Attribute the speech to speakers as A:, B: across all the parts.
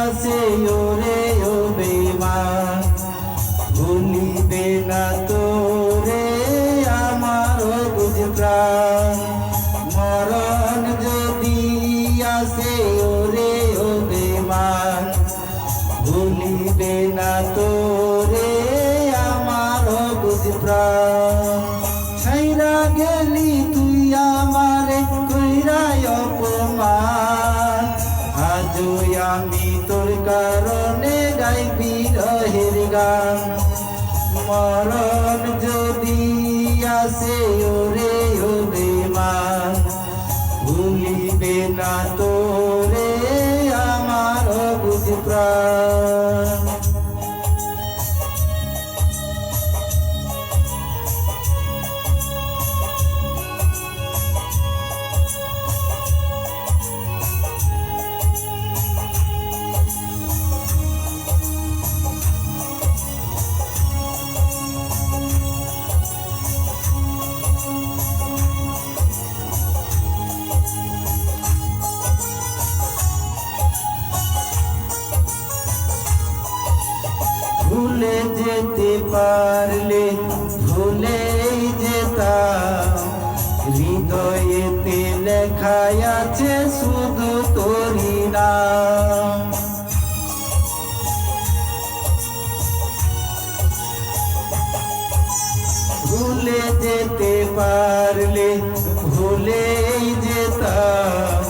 A: আসে ওরে ও বেমান ভুলিবে না তোরে আমার বুঝ প্রাণ। মরণ যদি আসে ওরে ও বেমান ভুলিবে না তোরে আমার বুঝ ছাইরা গেলি তুই কারণে গাই বিরহের গান। মরণ যদি আসে ওরে ও মা ভুলিবে না তোরে আমার বুঝ প্রাণ। ভুলে যেতে পারলে ভুলেই যেতাম। হৃদয়েতে লেখাই আছে শুধু তোরি নাম। ভুলে যেতে পারলে ভুলেই যেতাম।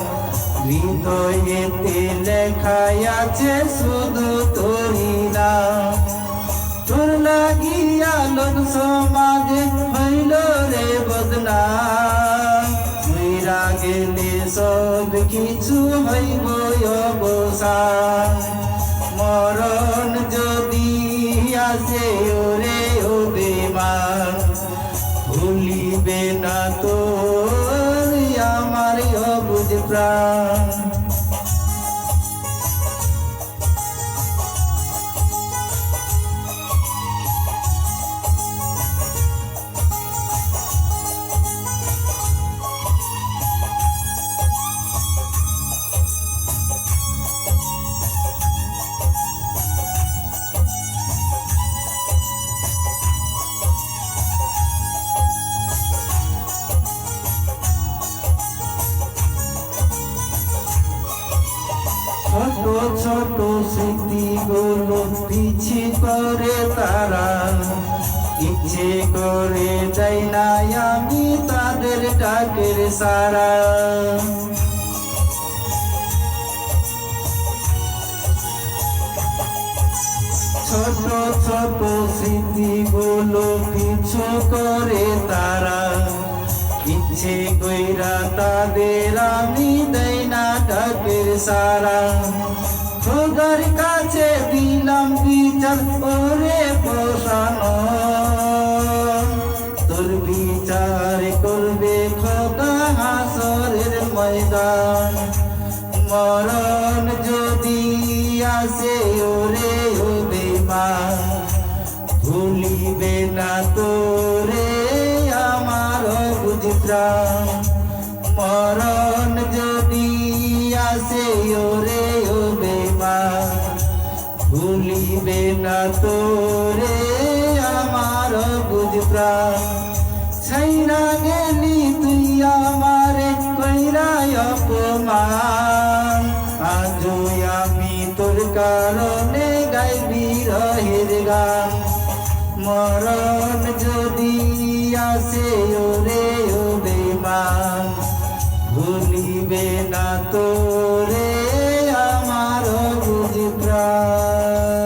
A: হৃদয়েতে লেখাই আছে শুধু তোরি লোক সমাজে হইল রে বদনাম মইরা সব কিছু হইব অবসান মরণ যদি আসে ওরে ও বেমান ভুলিবে না তোর আমার অবুঝ প্রাণ। পিছি করে তারা, ইচ্ছে করে যাই না আমি তাদের ডাকের সারা। ছোট ছোট স্মৃতিগুলো পিছু করে তারা, ইচ্ছে কইরা তাদের আমি দেই না ডাকের সারা। খোদার দিলাম বিচার করে পোষানো তোর বিচার করবে খোদা হাসরের ময়দান। মরণ যদি আসে ওরে ও বেমান ভুলিবে না তোরে আমার বুঝিত্রাম মরণ যদি আসে ওরে ভুলিবে না তোরে আমার বুঝিত্রাম ছাইরা গেলি তুই আমারে কইরাই অপমান। আজ আমি তোর কারণে গাইবি রহের গান। মরণ